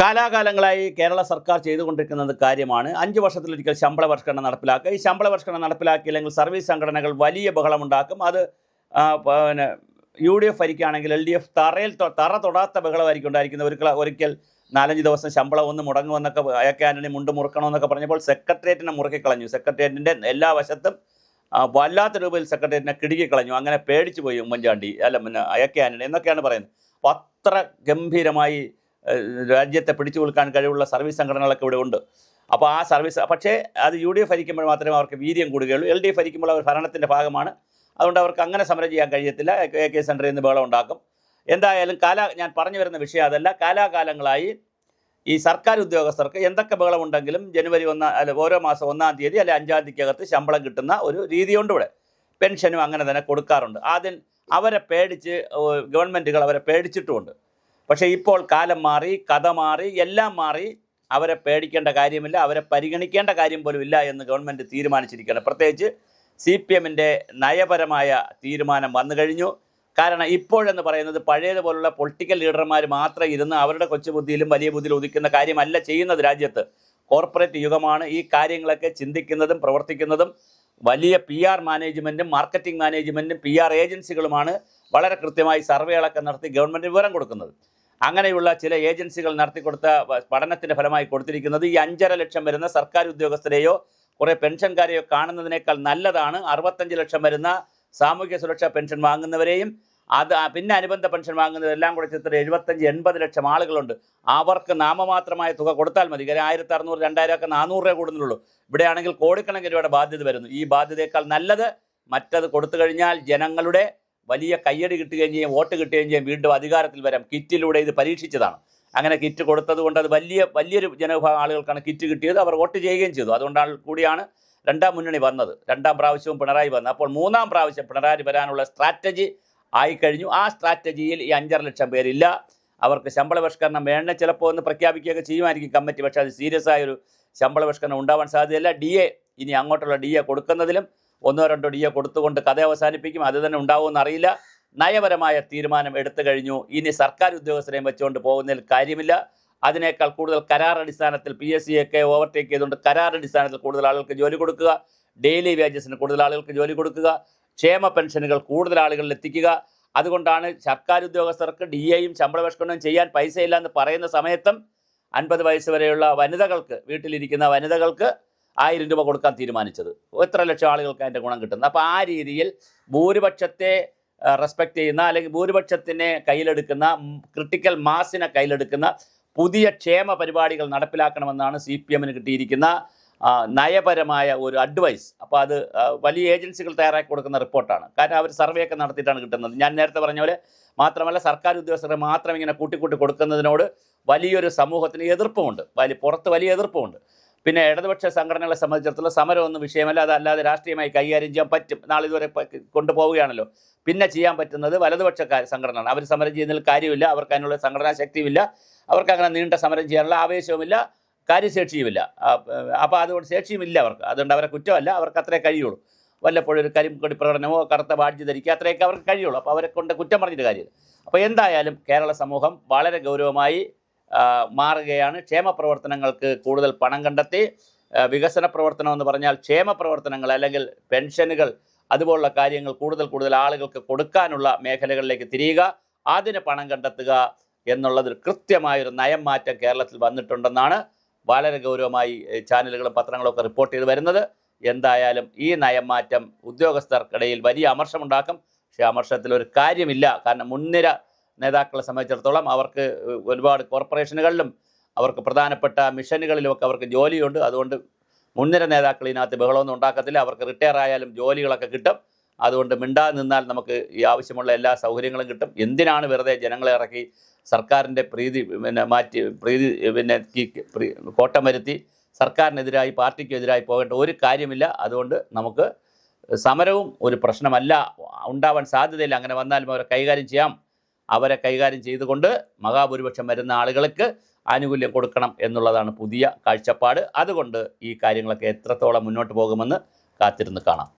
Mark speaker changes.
Speaker 1: കാലാകാലങ്ങളായി കേരള സർക്കാർ ചെയ്തുകൊണ്ടിരിക്കുന്നത് കാര്യമാണ്. അഞ്ച് വർഷത്തിലൊരിക്കൽ ശമ്പള പരിഷ്കരണം നടപ്പിലാക്കുക. ഈ ശമ്പള പരിഷ്കരണം നടപ്പിലാക്കിയില്ലെങ്കിൽ സർവീസ് സംഘടനകൾ വലിയ ബഹളമുണ്ടാക്കും. അത് പിന്നെ യു ഡി എഫ് ഭരിക്കുകയാണെങ്കിൽ എൽ ഡി എഫ് തറയിൽ തറ തൊടാത്ത ബഹളമായിരിക്കും ഉണ്ടായിരിക്കുന്നത്. ഒരിക്കൽ ഒരിക്കൽ നാലഞ്ച് ദിവസം ശമ്പളം ഒന്ന് മുടങ്ങുമെന്നൊക്കെ എ കെ ആന്റണി മുണ്ട് മുറുക്കണമെന്നൊക്കെ പറഞ്ഞപ്പോൾ സെക്രട്ടേറിയറ്റിനെ മുറുക്കിക്കളഞ്ഞു. സെക്രട്ടേറിയറ്റിന്റെ എല്ലാ വശത്തും വല്ലാത്ത രൂപയിൽ സെക്രട്ടേറിയറ്റിനെ കിടുക്കിക്കളഞ്ഞു. അങ്ങനെ പേടിച്ചു പോയി ഉമ്മൻചാണ്ടി. അല്ല പിന്നെ എ കെ ആന്റണി എന്നൊക്കെയാണ് പറയുന്നത്. അപ്പോൾ അത്ര ഗംഭീരമായി രാജ്യത്തെ പിടിച്ചു കൊടുക്കാൻ കഴിവുള്ള സർവീസ് സംഘടനകളൊക്കെ ഇവിടെ ഉണ്ട്. അപ്പോൾ ആ സർവീസ് പക്ഷേ അത് യു ഡി എഫ് ഭരിക്കുമ്പോൾ മാത്രമേ അവർക്ക് വീര്യം കൂടുകയുള്ളൂ. എൽ ഡി എഫ് ഭരിക്കുമ്പോൾ അവർ ഭരണത്തിന്റെ ഭാഗമാണ്. അതുകൊണ്ട് അവർക്ക് അങ്ങനെ സമരം ചെയ്യാൻ കഴിയത്തില്ല. എ കെ സെന്ററിൽ നിന്ന് ബഹളം ഉണ്ടാക്കും. എന്തായാലും കാല ഞാൻ പറഞ്ഞു വരുന്ന വിഷയം അതല്ല. കാലാകാലങ്ങളായി ഈ സർക്കാർ ഉദ്യോഗസ്ഥർക്ക് എന്തൊക്കെ ബഹളമുണ്ടെങ്കിലും ജനുവരി ഒന്നാം അല്ല ഓരോ മാസം ഒന്നാം തീയതി അല്ലെ അഞ്ചാം തീയതിക്കകത്ത് ശമ്പളം കിട്ടുന്ന ഒരു രീതിയുണ്ട് ഇവിടെ. പെൻഷനും അങ്ങനെ തന്നെ കൊടുക്കാറുണ്ട്. ആദ്യം അവരെ പേടിച്ച് ഗവൺമെന്റുകൾ അവരെ പേടിച്ചിട്ടുമുണ്ട്. പക്ഷേ ഇപ്പോൾ കാലം മാറി കഥ മാറി എല്ലാം മാറി. അവരെ പേടിക്കേണ്ട കാര്യമില്ല അവരെ പരിഗണിക്കേണ്ട കാര്യം പോലും ഇല്ല എന്ന് ഗവൺമെന്റ് തീരുമാനിച്ചിരിക്കുകയാണ്. പ്രത്യേകിച്ച് സി പി എമ്മിന്റെ നയപരമായ തീരുമാനം വന്നു കഴിഞ്ഞു. കാരണം ഇപ്പോഴെന്ന് പറയുന്നത് പഴയതുപോലുള്ള പൊളിറ്റിക്കൽ ലീഡർമാർ മാത്രം ഇരുന്ന് അവരുടെ കൊച്ചുബുദ്ധിയിലും വലിയ ബുദ്ധിയിലും ഉദിക്കുന്ന കാര്യമല്ല ചെയ്യുന്നത് രാജ്യത്ത്. കോർപ്പറേറ്റ് യുഗമാണ് ഈ കാര്യങ്ങളൊക്കെ ചിന്തിക്കുന്നതും പ്രവർത്തിക്കുന്നതും. വലിയ പി ആർ മാനേജ്മെന്റും മാർക്കറ്റിംഗ് മാനേജ്മെന്റും പി ആർ ഏജൻസികളുമാണ് വളരെ കൃത്യമായി സർവേകളൊക്കെ നടത്തി ഗവൺമെന്റ് വിവരം കൊടുക്കുന്നത്. അങ്ങനെയുള്ള ചില ഏജൻസികൾ നടത്തിക്കൊടുത്ത പഠനത്തിന്റെ ഫലമായി കൊടുത്തിരിക്കുന്നത് ഈ അഞ്ചര ലക്ഷം വരുന്ന സർക്കാർ ഉദ്യോഗസ്ഥരെയോ കുറേ പെൻഷൻകാരെയോ കാണുന്നതിനേക്കാൾ നല്ലതാണ്. അറുപത്തഞ്ച് ലക്ഷം വരുന്ന സാമൂഹ്യ സുരക്ഷാ പെൻഷൻ വാങ്ങുന്നവരെയും അത് പിന്നെ അനുബന്ധ പെൻഷൻ വാങ്ങുന്നതെല്ലാം കൂടെ ചിത്രം എഴുപത്തഞ്ച് എൺപത് ലക്ഷം ആളുകളുണ്ട്. അവർക്ക് നാമമാത്രമായ തുക കൊടുത്താൽ മതി. കാര്യം ആയിരത്തി അറുന്നൂറ് രണ്ടായിരം ഒക്കെ നാനൂറ് രൂപ കൂടുന്നുള്ളൂ. ഇവിടെയാണെങ്കിൽ കോടിക്കണക്കിന് രൂപയുടെ ബാധ്യത വരുന്നു. ഈ ബാധ്യതയേക്കാൾ നല്ലത് മറ്റത് കൊടുത്തു കഴിഞ്ഞാൽ ജനങ്ങളുടെ വലിയ കയ്യടി കിട്ടുകയും ചെയ്യും വോട്ട് കിട്ടുകയും ചെയ്യും വീണ്ടും അധികാരത്തിൽ വരാം. കിറ്റിലൂടെ ഇത് പരീക്ഷിച്ചതാണ്. അങ്ങനെ കിറ്റ് കൊടുത്തത് കൊണ്ട് അത് വലിയ വലിയൊരു ജനവിഭാഗം ആളുകൾക്കാണ് കിറ്റ് കിട്ടിയത്. അവർ വോട്ട് ചെയ്യുകയും ചെയ്തു. അതുകൊണ്ടാണ് കൂടിയാണ് രണ്ടാം മുന്നണി വന്നത്. രണ്ടാം പ്രാവശ്യവും പിണറായി വന്നത് അപ്പോൾ മൂന്നാം പ്രാവശ്യം പിണറായി വരാനുള്ള സ്ട്രാറ്റജി ആയിക്കഴിഞ്ഞു. ആ സ്ട്രാറ്റജിയിൽ ഈ അഞ്ചര ലക്ഷം പേരില്ല. അവർക്ക് ശമ്പള പരിഷ്കരണം വേണ്ട ചിലപ്പോൾ ഒന്ന് പ്രഖ്യാപിക്കുകയൊക്കെ ചെയ്യുമായിരിക്കും കമ്മിറ്റി. പക്ഷേ അത് സീരിയസ് ആയൊരു ശമ്പള പരിഷ്കരണം ഉണ്ടാവാൻ സാധ്യതയില്ല. ഡി ഇനി അങ്ങോട്ടുള്ള ഡി കൊടുക്കുന്നതിലും ഒന്നോ രണ്ടോ ഡി എ കൊടുത്തുകൊണ്ട് കഥ അവസാനിപ്പിക്കും. അത് തന്നെ ഉണ്ടാവുമെന്ന് അറിയില്ല. നയപരമായ തീരുമാനം എടുത്തു കഴിഞ്ഞു. ഇനി സർക്കാർ ഉദ്യോഗസ്ഥരെയും വെച്ചുകൊണ്ട് പോകുന്നതിൽ കാര്യമില്ല. അതിനേക്കാൾ കൂടുതൽ കരാർ അടിസ്ഥാനത്തിൽ പി എസ് സിയൊക്കെ ഓവർടേക്ക് ചെയ്തുകൊണ്ട് കരാർ അടിസ്ഥാനത്തിൽ കൂടുതൽ ആളുകൾക്ക് ജോലി കൊടുക്കുക. ഡെയിലി വേജസിന് കൂടുതൽ ആളുകൾക്ക് ജോലി കൊടുക്കുക. ക്ഷേമ പെൻഷനുകൾ കൂടുതൽ ആളുകളിൽ എത്തിക്കുക. അതുകൊണ്ടാണ് സർക്കാർ ഉദ്യോഗസ്ഥർക്ക് ഡി എയും ശമ്പള ചെയ്യാൻ പൈസയില്ല എന്ന് പറയുന്ന സമയത്തും അൻപത് വയസ്സ് വരെയുള്ള വനിതകൾക്ക് വീട്ടിലിരിക്കുന്ന വനിതകൾക്ക് ആയിരം രൂപ കൊടുക്കാൻ തീരുമാനിച്ചത്. എത്ര ലക്ഷം ആളുകൾക്ക് അതിന്റെ ഗുണം കിട്ടുന്നത് അപ്പോൾ ആ രീതിയിൽ ഭൂരിപക്ഷത്തെ റെസ്പെക്റ്റ് ചെയ്യുന്ന അല്ലെങ്കിൽ ഭൂരിപക്ഷത്തിനെ കയ്യിലെടുക്കുന്ന ക്രിട്ടിക്കൽ മാസിനെ കയ്യിലെടുക്കുന്ന പുതിയ ക്ഷേമ പരിപാടികൾ നടപ്പിലാക്കണമെന്നാണ് സി പി എമ്മിന് കിട്ടിയിരിക്കുന്ന നയപരമായ ഒരു അഡ്വൈസ് അപ്പോൾ അത് വലിയ ഏജൻസികൾ തയ്യാറാക്കി കൊടുക്കുന്ന റിപ്പോർട്ടാണ്. കാരണം അവർ സർവേ ഒക്കെ നടത്തിയിട്ടാണ് കിട്ടുന്നത്. ഞാൻ നേരത്തെ പറഞ്ഞ പോലെ മാത്രമല്ല സർക്കാർ ഉദ്യോഗസ്ഥരെ മാത്രം ഇങ്ങനെ കൂട്ടിക്കൂട്ടി കൊടുക്കുന്നതിനോട് വലിയൊരു സമൂഹത്തിന് എതിർപ്പുമുണ്ട്. വലിയ പുറത്ത് വലിയ എതിർപ്പുമുണ്ട്. പിന്നെ ഇടതുപക്ഷ സംഘടനകളെ സംബന്ധിച്ചിടത്തോളം സമരമൊന്നും വിഷയമല്ല. അതല്ലാതെ രാഷ്ട്രീയമായി കൈകാര്യം ചെയ്യാൻ പറ്റും. നാളെ ഇതുവരെ കൊണ്ടുപോവുകയാണല്ലോ. പിന്നെ ചെയ്യാൻ പറ്റുന്നത് വലതുപക്ഷ സംഘടനകളാണ്. അവർ സമരം ചെയ്യുന്നതിൽ കാര്യമില്ല. അവർക്ക് അതിനുള്ള സംഘടനാ ശക്തിയുമില്ല അവർക്ക് അങ്ങനെ നീണ്ട സമരം ചെയ്യാനുള്ള ആവേശവുമില്ല. കാര്യശേഷിയുമില്ല. അപ്പോൾ അതുകൊണ്ട് ശേഷിയുമില്ല അവർക്ക്. അതുകൊണ്ട് അവരെ കുറ്റമല്ല. അവർക്ക് അത്രേ കഴിയുള്ളൂ. വല്ലപ്പോഴും ഒരു കരിമ്പടി പ്രകടനമോ കറുത്ത ബാഡ്ജ് ധരിക്കുക അത്രയൊക്കെ അവർക്ക് കഴിയുള്ളൂ. അപ്പോൾ അവരെ കൊണ്ട് കുറ്റം പറഞ്ഞിട്ട് കാര്യമില്ല. അപ്പോൾ എന്തായാലും കേരള സമൂഹം വളരെ ഗൗരവമായി മാറുകയാണ്. ക്ഷേമ പ്രവർത്തനങ്ങൾക്ക് കൂടുതൽ പണം കണ്ടെത്തി. വികസന പ്രവർത്തനം എന്ന് പറഞ്ഞാൽ ക്ഷേമ പ്രവർത്തനങ്ങൾ അല്ലെങ്കിൽ പെൻഷനുകൾ അതുപോലുള്ള കാര്യങ്ങൾ കൂടുതൽ കൂടുതൽ ആളുകൾക്ക് കൊടുക്കാനുള്ള മേഖലകളിലേക്ക് തിരിയുക അതിന് പണം കണ്ടെത്തുക എന്നുള്ളതിൽ കൃത്യമായൊരു നയം മാറ്റം കേരളത്തിൽ വന്നിട്ടുണ്ടെന്നാണ് വളരെ ഗൗരവമായി ചാനലുകളും പത്രങ്ങളും ഒക്കെ റിപ്പോർട്ട് ചെയ്ത് വരുന്നത്. എന്തായാലും ഈ നയം മാറ്റം ഉദ്യോഗസ്ഥർക്കിടയിൽ വലിയ അമർഷമുണ്ടാക്കും. പക്ഷേ അമർഷത്തിൽ ഒരു കാര്യമില്ല. കാരണം മുൻനിര നേതാക്കളെ സംബന്ധിച്ചിടത്തോളം അവർക്ക് ഒരുപാട് കോർപ്പറേഷനുകളിലും അവർക്ക് പ്രധാനപ്പെട്ട മിഷനുകളിലുമൊക്കെ അവർക്ക് ജോലിയുണ്ട്. അതുകൊണ്ട് മുൻനിര നേതാക്കൾ ഇതിനകത്ത് ബഹളമൊന്നും ഉണ്ടാക്കത്തില്ല. അവർക്ക് റിട്ടയർ ആയാലും ജോലികളൊക്കെ കിട്ടും. അതുകൊണ്ട് മിണ്ടാതെ നിന്നാൽ നമുക്ക് ഈ ആവശ്യമുള്ള എല്ലാ സൗകര്യങ്ങളും കിട്ടും. എന്തിനാണ് വെറുതെ ജനങ്ങളെ ഇറക്കി സർക്കാരിന്റെ പ്രീതി പിന്നെ മാറ്റി പ്രീതി പിന്നെ കോട്ടം വരുത്തി സർക്കാരിനെതിരായി പാർട്ടിക്കെതിരായി പോകേണ്ട ഒരു കാര്യമില്ല. അതുകൊണ്ട് നമുക്ക് സമരവും ഒരു പ്രശ്നമല്ല. ഉണ്ടാവാൻ സാധ്യതയില്ല. അങ്ങനെ വന്നാലും അവരെ കൈകാര്യം ചെയ്യാം. അവരെ കൈകാര്യം ചെയ്തുകൊണ്ട് മഹാഭൂരിപക്ഷം വരുന്ന ആളുകൾക്ക് ആനുകൂല്യം കൊടുക്കണം എന്നുള്ളതാണ് പുതിയ കാഴ്ചപ്പാട്. അതുകൊണ്ട് ഈ കാര്യങ്ങളൊക്കെ എത്രത്തോളം മുന്നോട്ട് പോകുമെന്ന് കാത്തിരുന്ന് കാണാം.